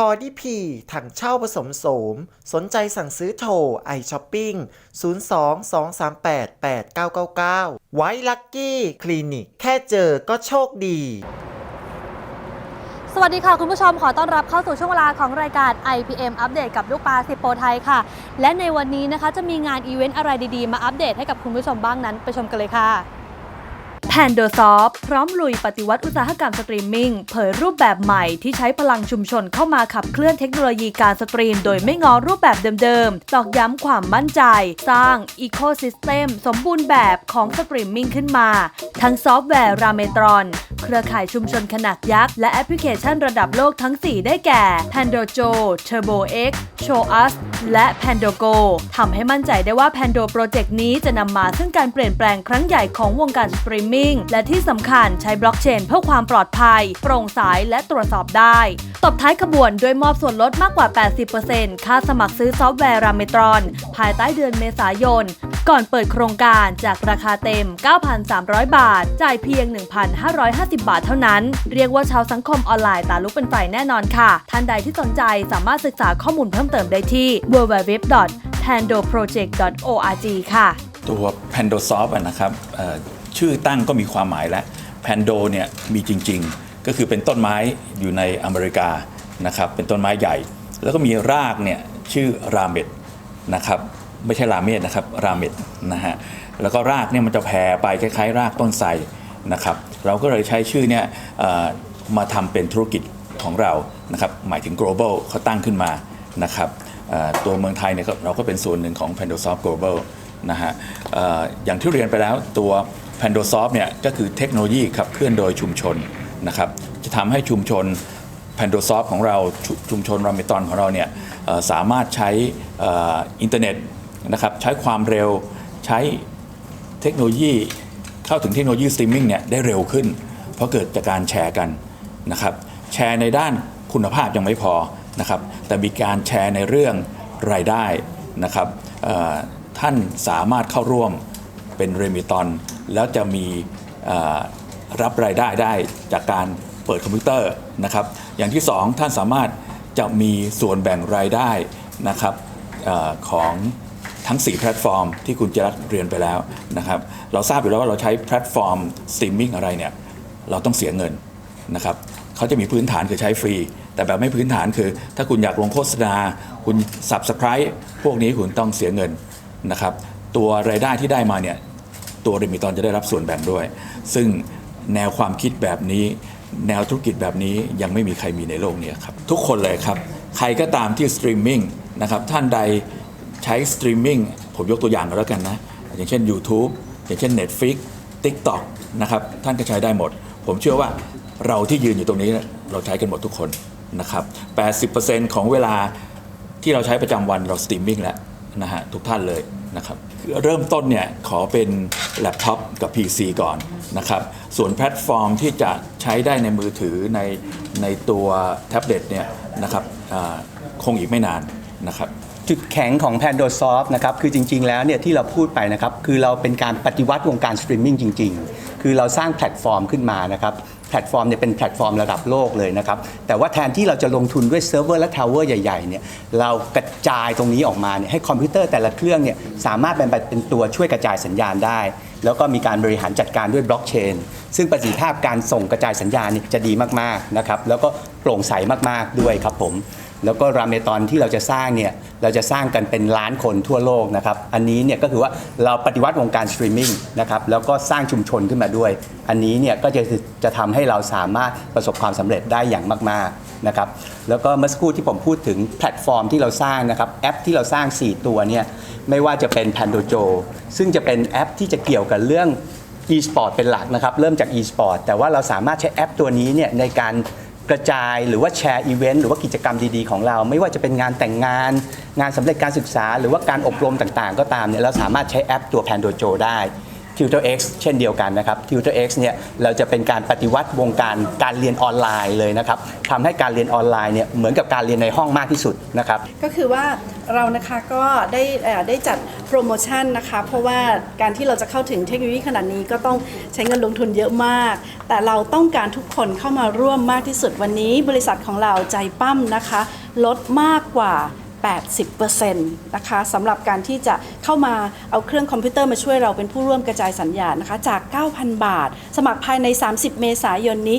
คอดีพีถังเช่าผสมโสม สนใจสั่งซื้อโทรไอช้อปปิ้ง 02-238-8999 ไว้ลักกี้คลินิก แค่เจอก็โชคดี สวัสดีค่ะ คุณผู้ชมขอต้อนรับเข้าสู่ช่วงเวลาของรายการ IPM อัปเดตกับลูกปลาสิบโปรไทยค่ะ และในวันนี้นะคะจะมีงานอีเวนต์อะไรดีๆ มาอัปเดตให้กับคุณผู้ชมบ้างนั้นไปชมกันเลยค่ะ แพนเดอร์ซอฟพร้อมลุยปฏิวัติอุตสาหกรรมสตรีมมิ่งเผยรูปแบบใหม่ที่ใช้พลังชุมชนเข้ามาขับเคลื่อนเทคโนโลยีการสตรีม โดยไม่งอรูปแบบเดิมๆ ตอกย้ำความมั่นใจ สร้างอีโคซิสเต็มสมบูรณ์แบบของสตรีมมิ่งขึ้นมา ทั้งซอฟต์แวร์ราเมตรอน เครือข่ายชุมชนขนาดยักษ์ และแอปพลิเคชันระดับโลกทั้ง 4 ได้แก่ Pandojo, Turbo X, Show Us และ Pandogo ทำให้มั่นใจได้ว่า Pando Project นี้จะนำมาซึ่งการเปลี่ยนแปลงครั้งใหญ่ของวงการสตรีมมิ่งและที่สำคัญใช้บล็อกเชนเพื่อความปลอดภัย โปร่งใสและตรวจสอบได้ ตบท้ายขบวนด้วยมอบส่วนลดมากกว่า 80%ค่าสมัครซื้อซอฟต์แวร์รามตรอน ภายใต้เดือนเมษายน ก่อนเปิดโครงการจากราคาเต็ม 9,300 บาท จ่ายเพียง 1,550บาทเท่านั้น เรียกว่าชาวสังคมออนไลน์ตาลุกเป็นไฟแน่นอนค่ะ ท่านใดที่สนใจสามารถศึกษาข้อมูลเพิ่มเติมได้ที่ www.pandoproject.org ค่ะ ตัว Pandosoft นะครับชื่อตั้งก็มีความหมายแล้ว Pando เนี่ยมีจริง ๆ ก็คือเป็นต้นไม้อยู่ในอเมริกานะครับเป็นต้นไม้ใหญ่ แล้วก็มีรากเนี่ยชื่อราเมดนะครับไม่ใช่ราเมดนะครับราเมดนะฮะแล้วก็รากเนี่ยมันจะแผ่ไปคล้ายๆ รากต้นไทรนะครับเราก็เลยใช้ชื่อเนี่ยมาทำเป็นธุรกิจของเรานะครับหมายถึง global เขาตั้งขึ้นมานะครับตัวเมืองไทยเนี่ยเราก็เป็นส่วนหนึ่งของ Pandosoft Global นะฮะออย่างที่เรียนไปแล้วตัว Pandosoft เนี่ยก็คือเทคโนโลยีขับเคลื่อนโดยชุมชนนะครับจะทำให้ชุมชน Pandosoft ของเราชชุมชนรามิตอนของเราเนี่ยสามารถใช้อินเทอร์เน็ตนะครับใช้ความเร็วใช้เทคโนโลยี เข้าถึงเทคโนโลยีสตรีมมิ่งเนี่ยได้เร็วขึ้น เพราะเกิดจากการแชร์กันนะครับแชร์ในด้านคุณภาพยังไม่พอนะครับแต่มีการแชร์ในเรื่องรายได้นะครับท่านสามารถเข้าร่วมเป็นเรมิตอนแล้วจะมีรับรายได้ได้จากการเปิดคอมพิวเตอร์นะครับ อย่างที่สองท่านสามารถจะมีส่วนแบ่งรายได้นะครับออของ ทั้ง 4 แพลตฟอร์ม ที่คุณจรัตเรียนไปแล้วนะครับเราทราบอยู่แล้วว่าเราใช้แพลตฟอร์มสตรีมมิ่งอะไรเนี่ยเราต้องเสียเงินนะครับเขาจะมีพื้นฐานคือใช้ฟรี แต่แบบไม่พื้นฐานคือ ถ้าคุณอยากลงโฆษณา คุณ Subscribe พวกนี้คุณต้องเสียเงินนะครับตัวรายได้ที่ได้มาเนี่ยตัวเรมิตอนจะได้รับส่วนแบ่งด้วย ซึ่งแนวความคิดแบบนี้ แนวธุรกิจแบบนี้ยังไม่มีใครมีในโลกนี้ครับ ทุกคนเลยครับ ใครก็ตามที่สตรีมมิ่งนะครับท่านใด ใช้สตรีมมิ่งผมยกตัวอย่างก็แล้วกันนะ อย่างเช่น YouTube อย่างเช่น Netflix TikTok นะครับท่านก็ใช้ได้หมด ผมเชื่อว่าเราที่ยืนอยู่ตรงนี้เราใช้กันหมดทุกคนนะครับ80%ของเวลาที่เราใช้ประจำวันเราสตรีมมิ่งแล้วนะฮะทุกท่านเลยนะครับเริ่มต้นเนี่ยขอเป็นแล็ปท็อปกับ PC ก่อนนะครับส่วนแพลตฟอร์มที่จะใช้ได้ในมือถือในในตัวแท็บเล็ตเนี่ยนะครับคงอีกไม่นานนะครับ จุดแข็งของ Pandosoft นะครับคือจริง ๆ แล้วเนี่ยที่เราพูดไปนะครับคือเราเป็นการปฏิวัติวงการสตรีมมิ่งจริง ๆ คือเราสร้างแพลตฟอร์มขึ้นมานะครับแพลตฟอร์มเนี่ยเป็นแพลตฟอร์มระดับโลกเลยนะครับแต่ว่าแทนที่เราจะลงทุนด้วยเซิร์ฟเวอร์และทาวเวอร์ใหญ่ๆเนี่ยเรากระจายตรงนี้ออกมาเนี่ยให้คอมพิวเตอร์แต่ละเครื่องเนี่ยสามารถเป็นเป็นตัวช่วยกระจายสัญญาณได้ แล้วก็มีการบริหารจัดการด้วยบล็อกเชนซึ่งประสิทธิภาพการส่งกระจายสัญญาณเนี่ยจะดีมากๆนะครับแล้วก็โปร่งใสมากๆด้วยครับผม แล้วก็ราเมตอนที่เราจะสร้างเนี่ยเราจะสร้างกันเป็นล้านคนทั่วโลกนะครับอันนี้เนี่ยก็คือว่าเราปฏิวัติวงการสตรีมมิ่งนะครับแล้วก็สร้างชุมชนขึ้นมาด้วย อันนี้เนี่ยก็จะจะทำให้เราสามารถประสบความสำเร็จได้อย่างมากๆนะครับแล้วก็เมื่อสักครู่ที่ผมพูดถึงแพลตฟอร์มที่เราสร้างนะครับแอปที่เราสร้าง 4 ตัวเนี่ยไม่ว่าจะเป็น Pandojo ซึ่งจะเป็นแอปที่จะเกี่ยวกับเรื่อง e-sport เป็นหลักนะครับเริ่มจาก e-sport แต่ว่าเราสามารถใช้แอปตัวนี้เนี่ยในการ กระจายหรือว่าแชร์อีเวนต์หรือว่ากิจกรรมดีๆของเรา ไม่ว่าจะเป็นงานแต่งงาน งานสำเร็จการศึกษา หรือว่าการอบรมต่างๆ ก็ตามเนี่ยเราสามารถใช้แอปตัวแพนโดโจได้ Tutor X เช่นเดียวกันนะครับ Tutor X เนี่ยเราจะเป็นการปฏิวัติวงการการเรียนออนไลน์เลยนะครับทำให้การเรียนออนไลน์เนี่ยเหมือนกับการเรียนในห้องมากที่สุดนะครับ ก็คือว่าเรานะคะก็ได้ได้จัดโปรโมชั่นนะคะเพราะว่าการที่เราจะเข้าถึงเทคโนโลยีขนาดนี้ก็ต้องใช้เงินลงทุนเยอะมาก แต่เราต้องการทุกคนเข้ามาร่วมมากที่สุดวันนี้ บริษัทของเราใจปั้มนะคะ ลดมากกว่า 80%นะคะสำหรับการที่จะเข้ามาเอาเครื่องคอมพิวเตอร์มาช่วยเราเป็นผู้ร่วมกระจายสัญญาณนะคะจาก 9,000 บาท สมัครภายใน 30 เมษายนนี้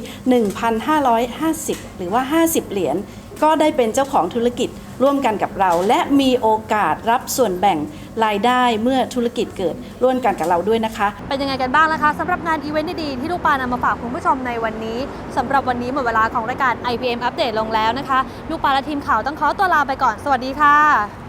1,550 หรือว่า 50 เหรียญ ก็ได้เป็นเจ้าของธุรกิจร่วมกันกับเรา และมีโอกาสรับส่วนแบ่งรายได้เมื่อธุรกิจเกิดร่วมกันกับเราด้วยนะคะ เป็นยังไงกันบ้างนะคะสำหรับงานอีเวนต์ดีๆที่ลูกปานำมาฝากคุณผู้ชมในวันนี้สำหรับวันนี้หมดเวลาของรายการ IPM อัปเดตลงแล้วนะคะ ลูกปาและทีมข่าวต้องขอตัวลาไปก่อนสวัสดีค่ะ